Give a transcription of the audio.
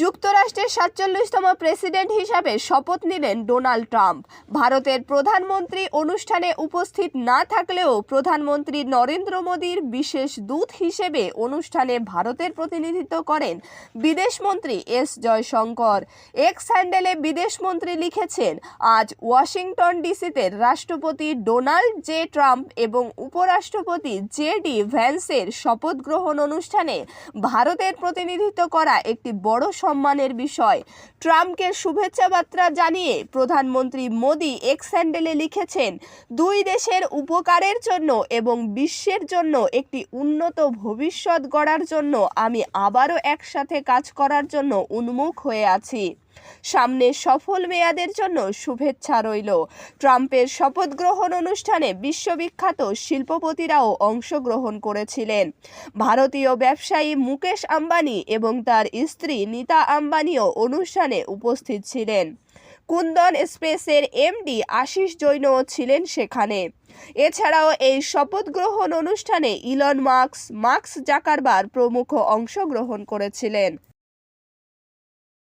যুক্তরাষ্ট্রের সাতচল্লিশতম প্রেসিডেন্ট হিসাবে শপথ নিলেন ডোনাল্ড ট্রাম্প। ভারতের প্রধানমন্ত্রী অনুষ্ঠানে উপস্থিত না থাকলেও প্রধানমন্ত্রী নরেন্দ্র মোদীর বিশেষ দূত হিসেবে অনুষ্ঠানে ভারতের প্রতিনিধিত্ব করেন বিদেশমন্ত্রী এস জয়শঙ্কর। এক্স হ্যান্ডেলে বিদেশমন্ত্রী লিখেছেন, আজ ওয়াশিংটন ডিসিতে রাষ্ট্রপতি ডোনাল্ড জে ট্রাম্প এবং উপরাষ্ট্রপতি জে ডি ভ্যান্সের শপথ গ্রহণ অনুষ্ঠানে ভারতের প্রতিনিধিত্ব করা একটি বড় সম্মানের বিষয়। ট্রাম্পকে শুভেচ্ছা বার্তা জানিয়ে প্রধানমন্ত্রী মোদী এক্স স্যান্ডেলে লিখেছেন, দুই দেশের উপকারের জন্য এবং বিশ্বের জন্য একটি উন্নত ভবিষ্যৎ গড়ার জন্য আমি আবারও একসাথে কাজ করার জন্য উন্মুখ হয়ে আছি। সামনে সফল মেয়াদের জন্য শুভেচ্ছা রইল। ট্রাম্পের শপথ গ্রহণ অনুষ্ঠানে বিশ্ববিখ্যাত শিল্পপতিরাও অংশগ্রহণ করেছিলেন। ভারতীয় ব্যবসায়ী মুকেশ আম্বানি এবং তার স্ত্রী নীতা আম্বানিও অনুষ্ঠানে উপস্থিত ছিলেন। কুন্দন স্পেসের এমডি আশিস জৈনও ছিলেন সেখানে। এছাড়াও এই শপথ গ্রহণ অনুষ্ঠানে ইলন মার্কস মার্কস জাকারবার প্রমুখ অংশগ্রহণ করেছিলেন।